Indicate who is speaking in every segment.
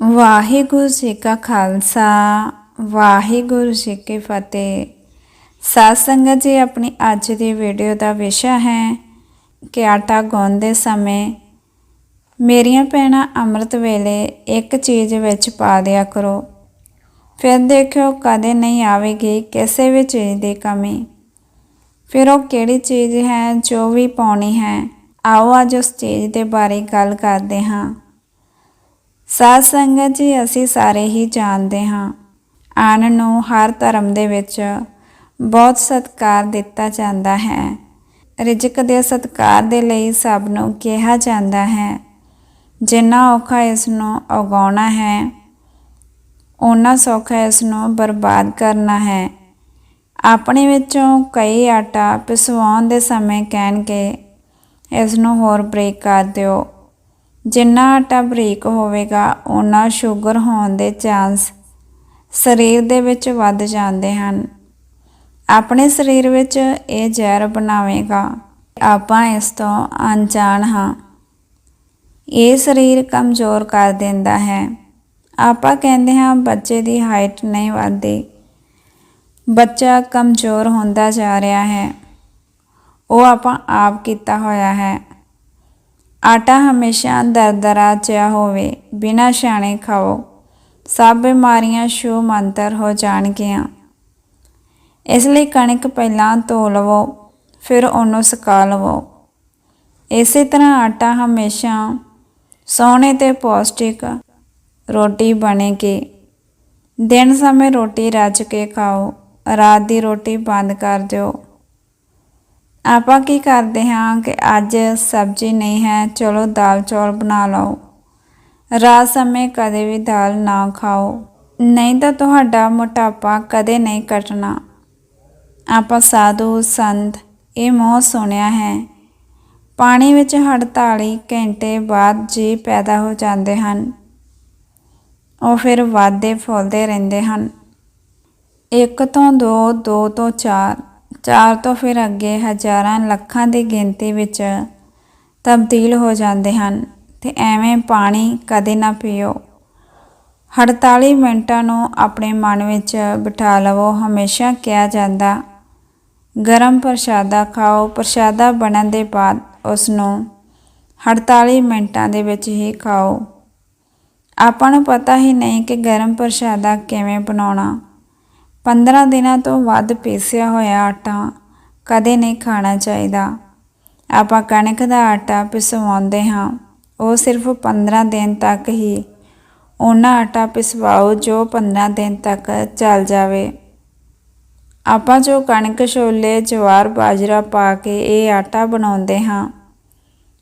Speaker 1: ਵਾਹਿਗੁਰੂ ਜੀ ਕਾ ਖਾਲਸਾ, ਵਾਹਿਗੁਰੂ ਜੀ ਕੀ ਫਤਿਹ। ਸਾਧ ਸੰਗਤ ਜੀ, ਆਪਣੀ ਅੱਜ ਦੀ ਵੀਡੀਓ ਦਾ ਵਿਸ਼ਾ ਹੈ, ਕਿ ਆਟਾ ਗੁੰਨਦੇ ਸਮੇਂ ਮੇਰੀਆਂ ਭੈਣਾਂ ਅੰਮ੍ਰਿਤ ਵੇਲੇ ਇੱਕ ਚੀਜ਼ ਵਿੱਚ ਪਾ ਦਿਆ ਕਰੋ। ਫਿਰ ਦੇਖਿਓ ਕਦੇ ਨਹੀਂ ਆਵੇਗੀ ਕਿਸੇ ਵੀ ਚੀਜ਼ ਦੀ ਕਮੀ। ਫਿਰ ਉਹ ਕਿਹੜੀ ਚੀਜ਼ ਹੈ ਜੋ ਵੀ ਪਾਉਣੀ ਹੈ, ਆਓ ਅੱਜ ਉਸ ਚੀਜ਼ ਦੇ ਬਾਰੇ ਗੱਲ ਕਰਦੇ ਹਾਂ। ਸਾਧ ਸੰਗਤ ਜੀ, ਅਸੀਂ ਸਾਰੇ ਹੀ ਜਾਣਦੇ ਹਾਂ। ਆਨ ਨੂੰ ਹਰ ਧਰਮ ਦੇ ਵਿੱਚ ਬਹੁਤ ਸਤਿਕਾਰ ਦਿੱਤਾ ਜਾਂਦਾ ਹੈ। ਰਿਜਕ ਦੇ ਸਤਿਕਾਰ ਦੇ ਲਈ ਸਭ ਨੂੰ ਕਿਹਾ ਜਾਂਦਾ ਹੈ। ਜਿੰਨਾ ਔਖਾ ਇਸ ਨੂੰ ਉਗਾਉਣਾ ਹੈ ਉਹਨਾਂ ਸੌਖਾ ਇਸ ਨੂੰ ਬਰਬਾਦ ਕਰਨਾ ਹੈ। ਆਪਣੇ ਵਿੱਚੋਂ ਕਈ ਆਟਾ ਪਿਸਵਾਉਣ ਦੇ ਸਮੇਂ ਕਹਿਣ ਕੇ ਇਸ ਨੂੰ ਹੋਰ ਬ੍ਰੇਕ ਕਰ ਦਿਓ। ਜਿੰਨਾ ਆਟਾ ਬਰੀਕ ਹੋਵੇਗਾ ਉਨਾ ਸ਼ੂਗਰ ਹੋਣ ਦੇ ਚਾਂਸ ਸਰੀਰ ਦੇ ਵਿੱਚ ਵੱਧ ਜਾਂਦੇ ਹਨ। ਆਪਣੇ ਸਰੀਰ ਵਿੱਚ ਇਹ ਜ਼ਹਿਰ ਬਣਾਵੇਗਾ। ਆਪਾਂ ਇਸ ਤੋਂ ਅਣਜਾਣ ਹਾਂ। ਇਹ ਸਰੀਰ ਕਮਜ਼ੋਰ ਕਰ ਦਿੰਦਾ ਹੈ। ਆਪਾਂ ਕਹਿੰਦੇ ਹਾਂ, ਬੱਚੇ ਦੀ ਹਾਈਟ ਨਹੀਂ ਵਧਦੀ। ਬੱਚਾ ਕਮਜ਼ੋਰ ਹੁੰਦਾ ਜਾ ਰਿਹਾ ਹੈ। ਉਹ ਆਪਾਂ ਆਪ ਕੀਤਾ ਹੋਇਆ ਹੈ। ਆਟਾ ਹਮੇਸ਼ਾ ਦਰਦਰਾ ਜਿਹਾ ਹੋਵੇ, ਬਿਨਾਂ ਛਾਣੇ ਖਾਓ। ਸਭ ਬਿਮਾਰੀਆਂ ਸ਼ੂ ਮੰਤਰ ਹੋ ਜਾਣਗੀਆਂ। ਇਸ ਲਈ ਕਣਕ ਪਹਿਲਾਂ ਧੋ ਲਵੋ, ਫਿਰ ਉਹਨੂੰ ਸੁਕਾ ਲਵੋ। ਇਸੇ ਤਰ੍ਹਾਂ ਆਟਾ ਹਮੇਸ਼ਾ ਸੋਹਣੇ ਤੇ ਪੌਸ਼ਟਿਕ ਰੋਟੀ ਬਣੇਗੀ। ਦਿਨ ਸਮੇਂ ਰੋਟੀ ਰੱਜ ਕੇ ਖਾਓ, ਰਾਤ ਦੀ ਰੋਟੀ ਬੰਦ ਕਰ ਦਿਓ। ਆਪਾਂ ਕੀ ਕਰਦੇ ਹਾਂ ਕਿ ਅੱਜ ਸਬਜ਼ੀ ਨਹੀਂ ਹੈ, ਚਲੋ ਦਾਲ ਚੌਲ ਬਣਾ ਲਓ। ਰਾਤ ਸਮੇਂ ਕਦੇ ਵੀ ਦਾਲ ਨਾ ਖਾਓ। ਨਹੀਂ ਤਾਂ ਤੁਹਾਡਾ ਮੋਟਾਪਾ ਕਦੇ ਨਹੀਂ ਘਟਣਾ ਆਪਾਂ ਸਾਧੂ, ਸੰਤ, ਇਹ ਮੋਹ ਸੁਣਿਆ ਹੈ। ਪਾਣੀ ਵਿੱਚ 48 ਘੰਟੇ ਬਾਅਦ ਜੀ ਪੈਦਾ ਹੋ ਜਾਂਦੇ ਹਨ। ਉਹ ਫਿਰ ਵਾਧੇ ਫੁੱਲਦੇ ਰਹਿੰਦੇ ਹਨ। ਇੱਕ ਤੋਂ 2 2 ਤੋਂ ਚਾਰ। ਚਾਰ ਤੋਂ ਫਿਰ ਅੱਗੇ ਹਜ਼ਾਰਾਂ ਲੱਖਾਂ ਦੀ ਗਿਣਤੀ ਵਿੱਚ ਤਬਦੀਲ ਹੋ ਜਾਂਦੇ ਹਨ ਤੇ ਐਵੇਂ ਪਾਣੀ ਕਦੇ ਨਾ ਪੀਓ। 48 ਮਿੰਟਾਂ ਨੂੰ ਆਪਣੇ ਮਨ ਵਿੱਚ ਬਿਠਾ ਲਵੋ, ਹਮੇਸ਼ਾ ਕਿਹਾ ਜਾਂਦਾ, ਗਰਮ ਪ੍ਰਸ਼ਾਦਾ ਖਾਓ। ਪ੍ਰਸ਼ਾਦਾ ਬਣਨ ਦੇ ਬਾਅਦ ਉਸ ਨੂੰ 48 ਮਿੰਟਾਂ ਦੇ ਵਿੱਚ ਹੀ ਖਾਓ। ਆਪਾਂ ਨੂੰ ਪਤਾ ਹੀ ਨਹੀਂ ਕਿ ਗਰਮ ਪ੍ਰਸ਼ਾਦਾ ਕਿਵੇਂ ਬਣਾਉਣਾ। 15 ਦਿਨਾਂ ਤੋਂ ਵੱਧ ਪੀਸਿਆ ਹੋਇਆ ਆਟਾ ਕਦੇ ਨਹੀਂ ਖਾਣਾ ਚਾਹੀਦਾ। ਆਪਾਂ ਕਣਕ ਦਾ ਆਟਾ ਪਿਸਵਾਉਂਦੇ ਹਾਂ। ਉਹ ਸਿਰਫ 15 ਦਿਨ ਤੱਕ ਹੀ ਉਹਨਾਂ ਆਟਾ ਪਿਸਵਾਓ ਜੋ 15 ਦਿਨ ਤੱਕ ਚੱਲ ਜਾਵੇ। ਆਪਾਂ ਜੋ ਕਣਕ ਛੋਲੇ, ਜਵਾਰ, ਬਾਜਰਾ ਪਾ ਕੇ ਇਹ ਆਟਾ ਬਣਾਉਂਦੇ ਹਾਂ,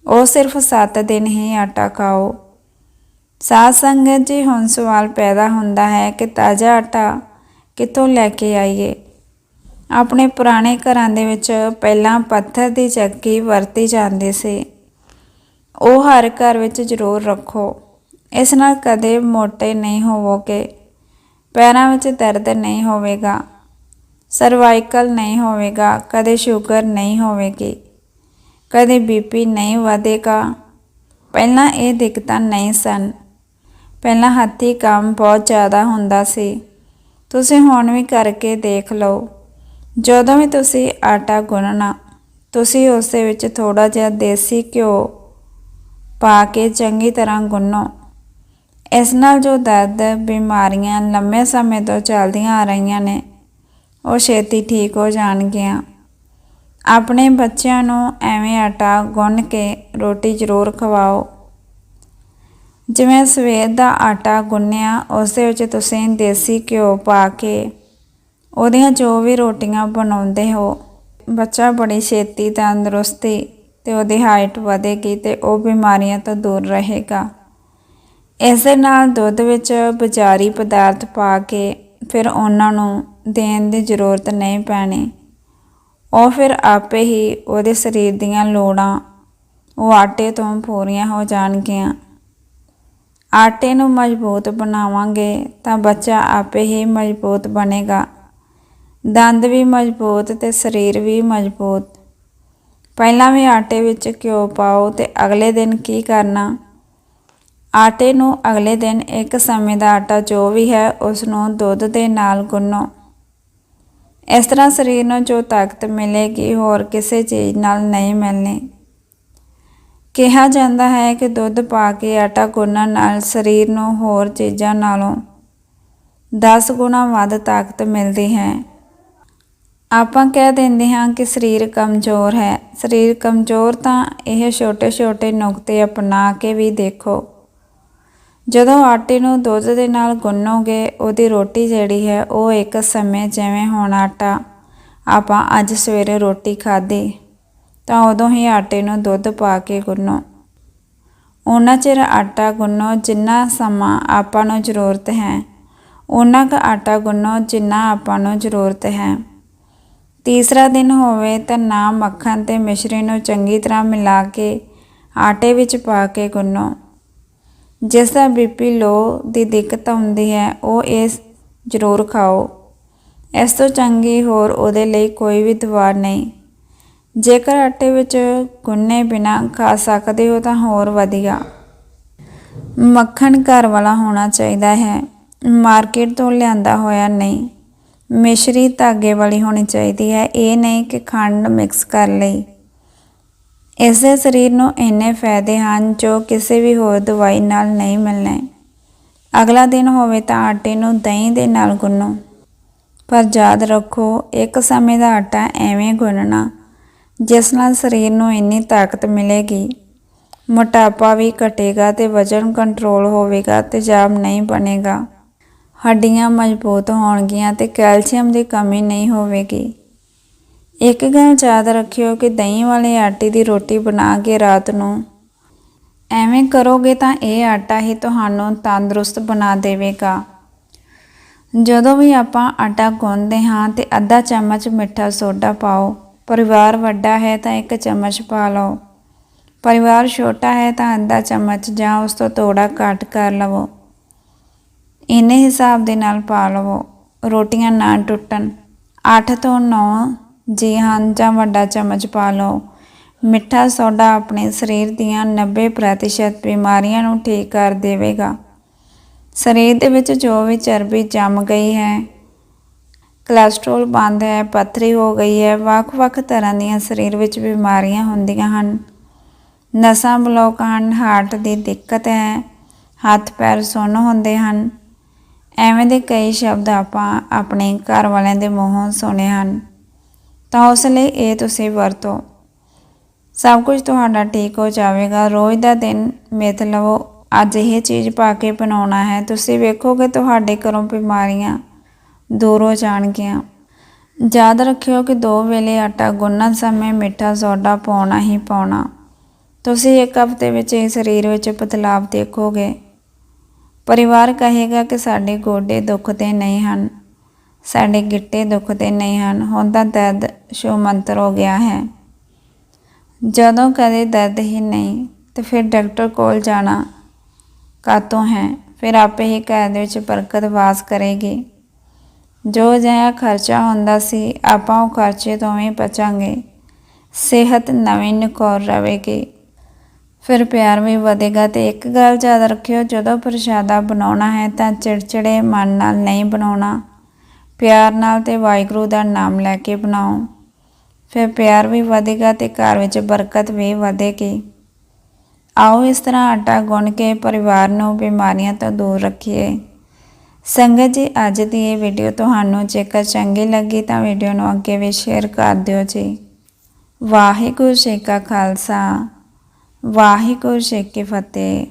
Speaker 1: ਉਹ ਸਿਰਫ 7 ਦਿਨ ਹੀ ਆਟਾ ਖਾਓ। ਸਾਧ ਸੰਗਤ ਜੀ, ਹੁਣ ਸਵਾਲ ਪੈਦਾ ਹੁੰਦਾ ਹੈ ਕਿ ਤਾਜ਼ਾ ਆਟਾ ਕਿੱਥੋਂ ਲੈ ਕੇ ਆਈਏ? ਆਪਣੇ ਪੁਰਾਣੇ ਘਰਾਂ ਦੇ ਵਿੱਚ ਪਹਿਲਾਂ ਪੱਥਰ ਦੀ ਚੱਕੀ ਵਰਤੀ ਜਾਂਦੀ ਸੀ। ਉਹ ਹਰ ਘਰ ਵਿੱਚ ਜ਼ਰੂਰ ਰੱਖੋ। ਇਸ ਨਾਲ ਕਦੇ ਮੋਟੇ ਨਹੀਂ ਹੋਵੋਗੇ। ਪੈਰਾਂ ਵਿੱਚ ਦਰਦ ਨਹੀਂ ਹੋਵੇਗਾ। ਸਰਵਾਈਕਲ ਨਹੀਂ ਹੋਵੇਗਾ। ਕਦੇ ਸ਼ੂਗਰ ਨਹੀਂ ਹੋਵੇਗੀ। ਕਦੇ ਬੀਪੀ ਨਹੀਂ ਵਧੇਗਾ। ਪਹਿਲਾਂ ਇਹ ਦਿੱਕਤਾਂ ਨਹੀਂ ਸਨ। ਪਹਿਲਾਂ ਹੱਥੀ ਕੰਮ ਬਹੁਤ ਜ਼ਿਆਦਾ ਹੁੰਦਾ ਸੀ। ਤੁਸੀਂ ਹੁਣ ਵੀ ਕਰਕੇ ਦੇਖ ਲਓ। ਜਦੋਂ ਵੀ ਤੁਸੀਂ ਆਟਾ ਗੁੰਨਣਾ, ਤੁਸੀਂ ਉਸ ਦੇ ਵਿੱਚ ਥੋੜਾ ਜਿਹਾ ਦੇਸੀ ਘਿਓ ਪਾ ਕੇ ਚੰਗੀ ਤਰ੍ਹਾਂ ਗੁੰਨੋ। ਇਸ ਨਾਲ ਜੋ ਦਰਦ, ਬਿਮਾਰੀਆਂ ਲੰਮੇ ਸਮੇਂ ਤੋਂ ਚੱਲਦੀਆਂ ਆ ਰਹੀਆਂ ਨੇ, ਉਹ ਛੇਤੀ ਠੀਕ ਹੋ ਜਾਣਗੀਆਂ। ਆਪਣੇ ਬੱਚਿਆਂ ਨੂੰ ਐਵੇਂ ਆਟਾ ਗੁੰਨ ਕੇ ਰੋਟੀ ਜ਼ਰੂਰ ਖਵਾਓ। ਜਿਵੇਂ ਸਵੇਰ ਦਾ ਆਟਾ ਗੁੰਨਿਆ, ਉਸ ਦੇ ਵਿੱਚ ਤੁਸੀਂ ਦੇਸੀ ਘਿਓ ਪਾ ਕੇ ਉਹਦੀਆਂ ਜੋ ਵੀ ਰੋਟੀਆਂ ਬਣਾਉਂਦੇ ਹੋ, ਬੱਚਾ ਬੜੀ ਛੇਤੀ ਤੰਦਰੁਸਤੀ ਤੇ ਉਹਦੀ ਹਾਈਟ ਵਧੇਗੀ ਤੇ ਉਹ ਬਿਮਾਰੀਆਂ ਤੋਂ ਦੂਰ ਰਹੇਗਾ। ਇਸ ਦੇ ਨਾਲ ਦੁੱਧ ਵਿੱਚ ਬਾਜ਼ਾਰੀ ਪਦਾਰਥ ਪਾ ਕੇ ਫਿਰ ਉਹਨਾਂ ਨੂੰ ਦੇਣ ਦੀ ਜ਼ਰੂਰਤ ਨਹੀਂ ਪੈਣੀ। ਉਹ ਫਿਰ ਆਪੇ ਹੀ ਉਹਦੇ ਸਰੀਰ ਦੀਆਂ ਲੋੜਾਂ ਉਹ ਆਟੇ ਤੋਂ ਪੂਰੀਆਂ ਹੋ ਜਾਣਗੀਆਂ। ਆਟੇ ਨੂੰ ਮਜ਼ਬੂਤ ਬਣਾਵਾਂਗੇ ਤਾਂ ਬੱਚਾ ਆਪੇ ਹੀ ਮਜ਼ਬੂਤ ਬਣੇਗਾ। ਦੰਦ ਵੀ ਮਜ਼ਬੂਤ ਤੇ ਸਰੀਰ ਵੀ ਮਜ਼ਬੂਤ। ਪਹਿਲਾਂ ਵੀ ਆਟੇ ਵਿੱਚ ਘਿਓ ਪਾਓ ਤੇ ਅਗਲੇ ਦਿਨ ਕੀ ਕਰਨਾ? ਆਟੇ ਨੂੰ ਅਗਲੇ ਦਿਨ ਇੱਕ ਸਮੇਂ ਦਾ ਆਟਾ ਜੋ ਵੀ ਹੈ ਉਸ ਨੂੰ ਦੁੱਧ ਦੇ ਨਾਲ ਗੁੰਨੋ। ਇਸ ਤਰ੍ਹਾਂ ਸਰੀਰ ਨੂੰ ਜੋ ਤਾਕਤ ਮਿਲੇਗੀ, ਹੋਰ ਕਿਸੇ ਚੀਜ਼ ਨਾਲ ਨਹੀਂ ਮਿਲਣੀ। ਕਿਹਾ ਜਾਂਦਾ ਹੈ ਕਿ ਦੁੱਧ ਪਾ ਕੇ ਆਟਾ ਗੁੰਨਣ ਨਾਲ ਸਰੀਰ ਨੂੰ ਹੋਰ ਚੀਜ਼ਾਂ ਨਾਲੋਂ 10 ਗੁਣਾ ਵੱਧ ਤਾਕਤ ਮਿਲਦੀ ਹੈ। ਆਪਾਂ ਕਹਿ ਦਿੰਦੇ ਹਾਂ ਕਿ ਸਰੀਰ ਕਮਜ਼ੋਰ ਹੈ। ਸਰੀਰ ਕਮਜ਼ੋਰ ਤਾਂ ਇਹ ਛੋਟੇ-ਛੋਟੇ ਨੁਕਤੇ ਅਪਣਾ ਕੇ ਵੀ ਦੇਖੋ। ਜਦੋਂ ਆਟੇ ਨੂੰ ਦੁੱਧ ਦੇ ਨਾਲ ਗੁੰਨੋਗੇ, ਉਹਦੀ ਰੋਟੀ ਜਿਹੜੀ ਹੈ, ਉਹ ਇੱਕ ਸਮੇਂ ਜਿਵੇਂ ਹੁਣ ਆਟਾ ਆਪਾਂ ਅੱਜ ਸਵੇਰੇ ਰੋਟੀ ਖਾਧੀ। ਤਾਂ ਉਦੋਂ ਹੀ ਆਟੇ ਨੂੰ ਦੁੱਧ ਪਾ ਕੇ ਗੁੰਨੋ। ਉਹਨਾਂ ਚਿਰ ਆਟਾ ਗੁੰਨੋ ਜਿੰਨਾ ਸਮਾਂ ਆਪਾਂ ਨੂੰ ਜ਼ਰੂਰਤ ਹੈ। ਉਹਨਾਂ ਕੁ ਆਟਾ ਗੁੰਨੋ ਜਿੰਨਾ ਆਪਾਂ ਨੂੰ ਜ਼ਰੂਰਤ ਹੈ। ਤੀਸਰਾ ਦਿਨ ਹੋਵੇ ਤਾਂ ਨਾ ਮੱਖਣ ਤੇ ਮਿਸ਼ਰੀ ਨੂੰ ਚੰਗੀ ਤਰ੍ਹਾਂ ਮਿਲਾ ਕੇ ਆਟੇ ਵਿੱਚ ਪਾ ਕੇ ਗੁੰਨੋ। ਜਿਸ ਦਾ ਬੀਪੀ ਲੋ ਦੀ ਦਿੱਕਤ ਹੁੰਦੀ ਹੈ, ਉਹ ਇਸ ਜ਼ਰੂਰ ਖਾਓ। ਇਸ ਤੋਂ ਚੰਗੀ ਹੋਰ ਉਹਦੇ ਲਈ ਕੋਈ ਵੀ ਦਵਾ ਨਹੀਂ। ਜੇਕਰ ਆਟੇ ਵਿੱਚ ਗੁੰਨੇ ਬਿਨਾ ਖਾ ਸਕਦੇ ਹੋ ਤਾਂ ਹੋਰ ਵਧੀਆ। ਮੱਖਣ ਘਰ ਵਾਲਾ ਹੋਣਾ ਚਾਹੀਦਾ ਹੈ। ਮਾਰਕੀਟ ਤੋਂ ਲਿਆਂਦਾ ਹੋਇਆ ਨਹੀਂ। ਮਿਸ਼ਰੀ ਧਾਗੇ ਵਾਲੀ ਹੋਣੀ ਚਾਹੀਦੀ ਹੈ। ਇਹ ਨਹੀਂ ਕਿ ਖੰਡ ਮਿਕਸ ਕਰ ਲਈ। ਇਸ ਦੇ ਸਰੀਰ ਨੂੰ ਇੰਨੇ ਫਾਇਦੇ ਹਨ ਜੋ ਕਿਸੇ ਵੀ ਹੋਰ ਦਵਾਈ ਨਾਲ ਨਹੀਂ ਮਿਲਣੇ। ਅਗਲਾ ਦਿਨ ਹੋਵੇ ਤਾਂ ਆਟੇ ਨੂੰ ਦਹੀਂ ਦੇ ਨਾਲ ਗੁੰਨੋ। ਪਰ ਯਾਦ ਰੱਖੋ, ਇੱਕ ਸਮੇਂ ਦਾ ਆਟਾ ਐਵੇਂ ਗੁੰਨਣਾ ਜਿਸ ਨਾਲ ਸਰੀਰ ਨੂੰ ਇੰਨੀ ਤਾਕਤ ਮਿਲੇਗੀ, ਮੋਟਾਪਾ ਵੀ ਘਟੇਗਾ ਤੇ ਵਜ਼ਨ ਕੰਟਰੋਲ ਹੋਵੇਗਾ ਤੇ ਜਾਮ ਨਹੀਂ ਬਣੇਗਾ। ਹੱਡੀਆਂ ਮਜ਼ਬੂਤ ਹੋਣਗੀਆਂ ਤੇ ਕੈਲਸ਼ੀਅਮ ਦੀ ਕਮੀ ਨਹੀਂ ਹੋਵੇਗੀ। ਇੱਕ ਗੱਲ ਯਾਦ ਰੱਖਿਓ ਕਿ ਦਹੀਂ ਵਾਲੇ ਆਟੇ ਦੀ ਰੋਟੀ ਬਣਾ ਕੇ ਰਾਤ ਨੂੰ ਐਵੇਂ ਕਰੋਗੇ ਤਾਂ ਇਹ ਆਟਾ ਹੀ ਤੁਹਾਨੂੰ ਤੰਦਰੁਸਤ ਬਣਾ ਦੇਵੇਗਾ। ਜਦੋਂ ਵੀ ਆਪਾਂ ਆਟਾ ਗੁੰਨਦੇ ਹਾਂ ਤੇ ਅੱਧਾ ਚਮਚ ਮਿੱਠਾ ਸੋਡਾ ਪਾਓ ਪਰਿਵਾਰ ਵੱਡਾ ਹੈ ਤਾਂ ਇੱਕ ਚਮਚ ਪਾ ਲਓ। ਪਰਿਵਾਰ ਛੋਟਾ ਹੈ ਤਾਂ ਅੱਧਾ ਚਮਚ ਜਾਂ ਉਸ ਤੋਂ ਥੋੜਾ ਘੱਟ ਕਰ ਲਵੋ। ਇੰਨੇ ਹਿਸਾਬ ਦੇ ਨਾਲ ਪਾ ਲਵੋ। ਰੋਟੀਆਂ ਨਾ ਟੁੱਟਣ। 8 ਤੋਂ 9 ਜੀ ਹਨ ਜਾਂ ਵੱਡਾ ਚਮਚ ਪਾ ਲਓ। ਮਿੱਠਾ ਸੋਡਾ ਆਪਣੇ ਸਰੀਰ ਦੀਆਂ 90% ਬਿਮਾਰੀਆਂ ਨੂੰ ਠੀਕ ਕਰ ਦੇਵੇਗਾ। ਸਰੀਰ ਦੇ ਵਿੱਚ ਜੋ ਵੀ ਚਰਬੀ ਜੰਮ ਗਈ ਹੈ ਕੋਲੇਸਟ੍ਰੋਲ ਬੰਦ ਹੈ, ਪੱਥਰੀ ਹੋ ਗਈ ਹੈ, ਵੱਖ-ਵੱਖ ਤਰ੍ਹਾਂ ਦੀਆਂ ਸਰੀਰ ਵਿੱਚ ਬਿਮਾਰੀਆਂ ਹੁੰਦੀਆਂ ਹਨ। ਨਸਾਂ ਬਲੌਕ ਹਨ, ਹਾਰਟ ਦੀ ਦਿੱਕਤ ਹੈ, ਹੱਥ ਪੈਰ ਸੁੰਨ ਹੁੰਦੇ ਹਨ। ਐਵੇਂ ਦੇ ਕਈ ਸ਼ਬਦ ਆਪਾਂ ਆਪਣੇ ਘਰ ਵਾਲਿਆਂ ਦੇ ਮੂੰਹੋਂ ਸੁਣੇ ਹਨ। ਤਾਂ ਉਸ ਲਈ ਇਹ ਤੁਸੀਂ ਵਰਤੋ। ਸਭ ਕੁਝ ਤੁਹਾਡਾ ਠੀਕ ਹੋ ਜਾਵੇਗਾ। ਰੋਜ਼ ਦਾ ਦਿਨ ਮਿੱਥ ਲਵੋ। ਅੱਜ ਇਹ ਚੀਜ਼ ਪਾ ਕੇ ਬਣਾਉਣਾ ਹੈ। ਤੁਸੀਂ ਵੇਖੋਗੇ ਤੁਹਾਡੇ ਘਰੋਂ ਬਿਮਾਰੀਆਂ ਦੂਰ ਹੋ ਜਾਣਗੀਆਂ ਯਾਦ ਰੱਖਿਓ ਕਿ ਦੋ ਵੇਲੇ ਆਟਾ ਗੁੰਨਣ ਸਮੇਂ ਮਿੱਠਾ ਸੋਡਾ ਪਾਉਣਾ ਹੀ ਪਾਉਣਾ। ਤੁਸੀਂ ਇੱਕ ਹਫ਼ਤੇ ਵਿੱਚ ਇਹ ਸਰੀਰ ਵਿੱਚ ਬਦਲਾਵ ਦੇਖੋਗੇ। ਪਰਿਵਾਰ ਕਹੇਗਾ ਕਿ ਸਾਡੇ ਗੋਡੇ ਦੁਖਦੇ ਨਹੀਂ ਹਨ, ਸਾਡੇ ਗਿੱਟੇ ਦੁਖਦੇ ਨਹੀਂ ਹਨ, ਹੁਣ ਤਾਂ ਦਰਦ ਸ਼ੋ ਮੰਤਰ ਹੋ ਗਿਆ ਹੈ। ਜਦੋਂ ਕਦੇ ਦਰਦ ਹੀ ਨਹੀਂ, ਤੇ ਫਿਰ ਡਾਕਟਰ ਕੋਲ ਜਾਣਾ ਕਾਤੋਂ ਹੈ? ਫਿਰ ਆਪੇ ਹੀ ਘਰ ਦੇ ਵਿੱਚ ਬਰਕਤ ਵਾਸ ਕਰੇਗੀ। ਜੋ ਜਿਹਾ ਖਰਚਾ ਹੁੰਦਾ ਸੀ, ਆਪਾਂ ਉਹ ਖਰਚੇ ਤੋਂ ਵੀ ਬਚਾਂਗੇ। ਸਿਹਤ ਨਵੀਂ ਨਕੌਰ ਰਹੇਗੀ ਫਿਰ ਪਿਆਰ ਵੀ ਵਧੇਗਾ ਤੇ ਇੱਕ ਗੱਲ ਯਾਦ ਰੱਖਿਓ, ਜਦੋਂ ਪ੍ਰਸ਼ਾਦਾ ਬਣਾਉਣਾ ਹੈ ਤਾਂ ਚਿੜਚਿੜੇ ਮਨ ਨਾਲ ਨਹੀਂ ਬਣਾਉਣਾ। ਪਿਆਰ ਨਾਲ ਤੇ ਵਾਹਿਗੁਰੂ ਦਾ ਨਾਮ ਲੈ ਕੇ ਬਣਾਓ। ਫਿਰ ਪਿਆਰ ਵੀ ਵਧੇਗਾ ਤੇ ਘਰ ਵਿੱਚ ਬਰਕਤ ਵੀ ਵਧੇਗੀ। ਆਓ ਇਸ ਤਰ੍ਹਾਂ ਆਟਾ ਗੁੰਨ ਕੇ ਪਰਿਵਾਰ ਨੂੰ ਬਿਮਾਰੀਆਂ ਤੋਂ ਦੂਰ ਰੱਖੀਏ। ਸੰਗਤ ਜੀ, ਅੱਜ ਦੀ ਇਹ ਵੀਡੀਓ ਤੁਹਾਨੂੰ ਜੇਕਰ ਚੰਗੀ ਲੱਗੀ ਤਾਂ ਵੀਡੀਓ ਨੂੰ ਅੱਗੇ ਵੀ ਸ਼ੇਅਰ ਕਰ ਦਿਓ ਜੀ। ਵਾਹਿਗੁਰੂ ਜੀ ਕਾ ਖਾਲਸਾ, ਵਾਹਿਗੁਰੂ ਜੀ ਕੀ ਫਤਿਹ।